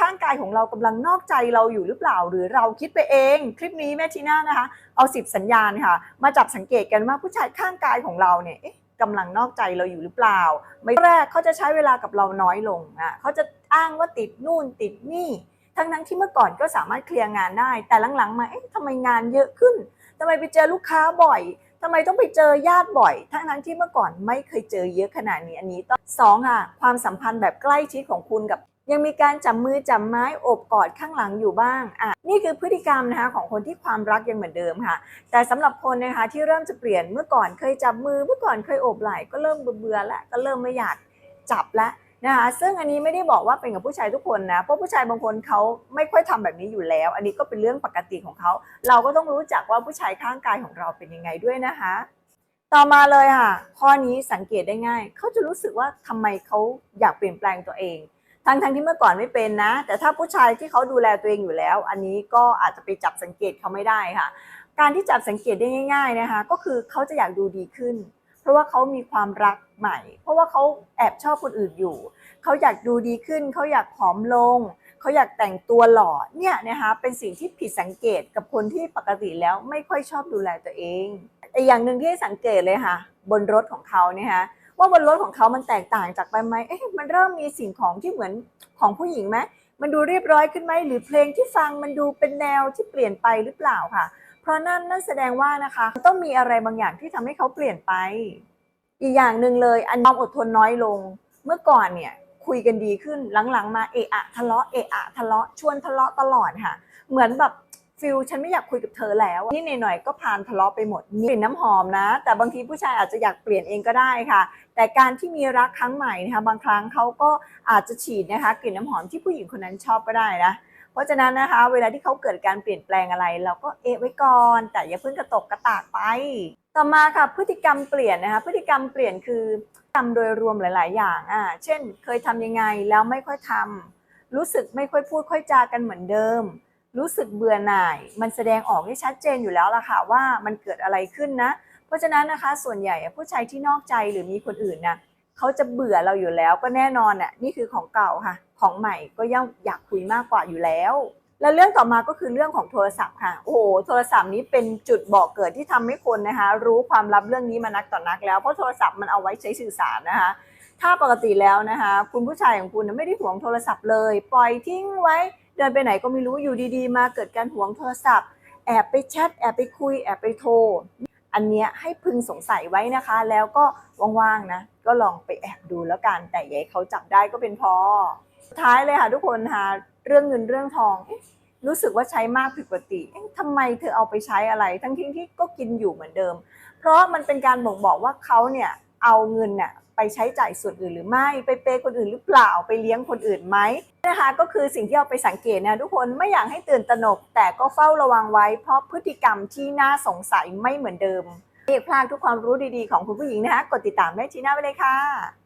ข้างกายของเรากำลังนอกใจเราอยู่หรือเปล่า หรือเราคิดไปเอง คลิปนี้แม่ทีน่านะคะ เอาสิบสัญญาณค่ะ มาจับสังเกตกันว่าผู้ชายข้างกายของเราเนี่ยกำลังนอกใจเราอยู่หรือเปล่า ไม่แรกเขาจะใช้เวลากับเราน้อยลงอะเขาจะอ้างว่าติดนู่นติดนี่ ทั้งทั้งที่เมื่อก่อนก็สามารถเคลียร์งานได้ แต่หลังๆมาเอ๊ะทำไมงานเยอะขึ้นทำไมไปเจอลูกค้าบ่อยทำไมต้องไปเจอญาติบ่อย ทั้งทั้งที่เมื่อก่อนไม่เคยเจอเยอะขนาดนี้อันนี้ต้องสองค่ะ ความสัมพันธ์แบบใกล้ชิดของคุณกับ ยังมีการจับมือจับไม้อบกอดข้างหลังอยู่บ้างอะนี่คือพฤติกรรมนะคะของคนที่ความรักยังเหมือนเดิมค่ะ แต่สำหรับคนนะคะที่เริ่มจะเปลี่ยนเมื่อก่อนเคยจับมือเมื่อก่อนเคยอบไหล่ก็เริ่มเบื่อแล้วก็เริ่มไม่อยากจับแล้วนะคะซึ่งอันนี้ไม่ได้บอกว่าเป็นกับผู้ชายทุกคนนะเพราะผู้ชายบางคนเขาไม่ค่อยทำแบบนี้อยู่แล้ว อันนี้ก็เป็นเรื่องปกติของเขา เราก็ต้องรู้จักว่าผู้ชายข้างกายของเราเป็นยังไงด้วยนะคะ ต่อมาเลยค่ะข้อนี้สังเกตได้ง่าย เขาจะรู้สึกว่าทำไมเขาอยากเปลี่ยนแปลงตัวเอง ทั้งทั้งที่เมื่อก่อนไม่เป็นนะ แต่ถ้าผู้ชายที่เขาดูแลตัวเองอยู่แล้ว อันนี้ก็อาจจะไปจับสังเกตเขาไม่ได้ค่ะ การที่จับสังเกตได้ง่าย ๆนะคะ ก็คือเขาจะอยากดูดีขึ้น เพราะว่าเขามีความรักใหม่ เพราะว่าเขาแอบชอบคนอื่นอยู่ เขาอยากดูดีขึ้น เขาอยากผอมลง เขาอยากแต่งตัวหล่อ เนี่ยนะคะเป็นสิ่งที่ผิดสังเกตกับคนที่ปกติแล้วไม่ค่อยชอบดูแลตัวเองแต่อย่างหนึ่งที่ให้สังเกตเลยค่ะ บนรถของเขาเนี่ยค่ะ ว่าบนรถของเขามันแตกต่างจากไปไหมเอ๊ะมันเริ่มมีสิ่งของที่เหมือนของผู้หญิงไหมมันดูเรียบร้อยขึ้นไหมหรือเพลงที่ฟังมันดูเป็นแนวที่เปลี่ยนไปหรือเปล่าค่ะ เพราะนั่นนั่นแสดงว่านะคะต้องมีอะไรบางอย่างที่ทำให้เขาเปลี่ยนไป อีกอย่างหนึ่งเลยอันความอดทนน้อยลง เมื่อก่อนเนี่ยคุยกันดีขึ้นหลังๆ มาเอะอะทะเลาะเอะอะทะเลาะชวนทะเลาะตลอดค่ะ เหมือนแบบ ฟิลฉันไม่อยากคุยกับเธอแล้ว นี่หน่อยๆก็พานทะเลาะไปหมดกลิ่นน้ำหอมนะ แต่บางทีผู้ชายอาจจะอยากเปลี่ยนเองก็ได้ค่ะ แต่การที่มีรักครั้งใหม่นะคะบางครั้งเขาก็อาจจะฉีดนะคะกลิ่นน้ำหอมที่ผู้หญิงคนนั้นชอบก็ได้นะเพราะฉะนั้นนะคะ เวลาที่เขาเกิดการเปลี่ยนแปลงอะไร เราก็เอะไว้ก่อน แต่อย่าเพิ่งกระตกกระตากไป ต่อมาค่ะพฤติกรรมเปลี่ยนนะคะพฤติกรรมเปลี่ยนคือทำโดยรวมหลาย ๆ อย่างอ่าเช่น เคยทำยังไงแล้วไม่ค่อยทำรู้สึกไม่ค่อยพูดค่อยจากันเหมือนเดิม รู้สึกเบื่อหน่าย มันแสดงออกได้ชัดเจนอยู่แล้วล่ะค่ะว่ามันเกิดอะไรขึ้นนะ เพราะฉะนั้นนะคะส่วนใหญ่ผู้ชายที่นอกใจหรือมีคนอื่นนะเขาจะเบื่อเราอยู่แล้วก็แน่นอนอะนี่คือของเก่าค่ะ ของใหม่ก็ย่อมอยากคุยมากกว่าอยู่แล้ว แล้วเรื่องต่อมาก็คือเรื่องของโทรศัพท์ค่ะโอ้โหโทรศัพท์นี้เป็นจุดบอกเกิดที่ทำให้คนนะคะ รู้ความลับเรื่องนี้มานักต่อนักแล้วเพราะโทรศัพท์มันเอาไว้ใช้สื่อสารนะคะ ถ้าปกติแล้วนะคะ คุณผู้ชายของคุณไม่ได้ห่วงโทรศัพท์เลย ปล่อยทิ้งไว้ เดินไปไหนก็ไม่รู้อยู่ดีๆ มาเกิดการหวงโทรศัพท์ แอบไปแชทแอบไปคุย แอบไปโทร อันเนี้ยให้พึงสงสัยไว้นะคะ แล้วก็ว่างๆนะ ก็ลองไปแอบดูแล้วกัน แต่ยาให้เขาจับได้ก็เป็นพอสุดท้ายเลยค่ะทุกคนค่ะเรื่องเงินเรื่องทองรู้สึกว่าใช้มากผิดปกติทำไมเธอเอาไปใช้อะไร ทั้งที่ที่ก็กินอยู่เหมือนเดิม เพราะมันเป็นการบ่งบอกว่าเขาเนี่ย เอาเงินเนี่ยไปใช้จ่ายส่วนอื่นหรือไม่ไปเปย์คนอื่นหรือเปล่าไปเลี้ยงคนอื่นไหมนะคะก็คือสิ่งที่เราไปสังเกตนะทุกคนไม่อยากให้ตื่นตระหนก แต่ก็เฝ้าระวังไว้ เพราะพฤติกรรมที่น่าสงสัยไม่เหมือนเดิมไม่อยกพลาดทุกความรู้ดีๆของคุณผู้หญิงนะคะกดติดตามแม่ชีน่าไปเลยค่ะ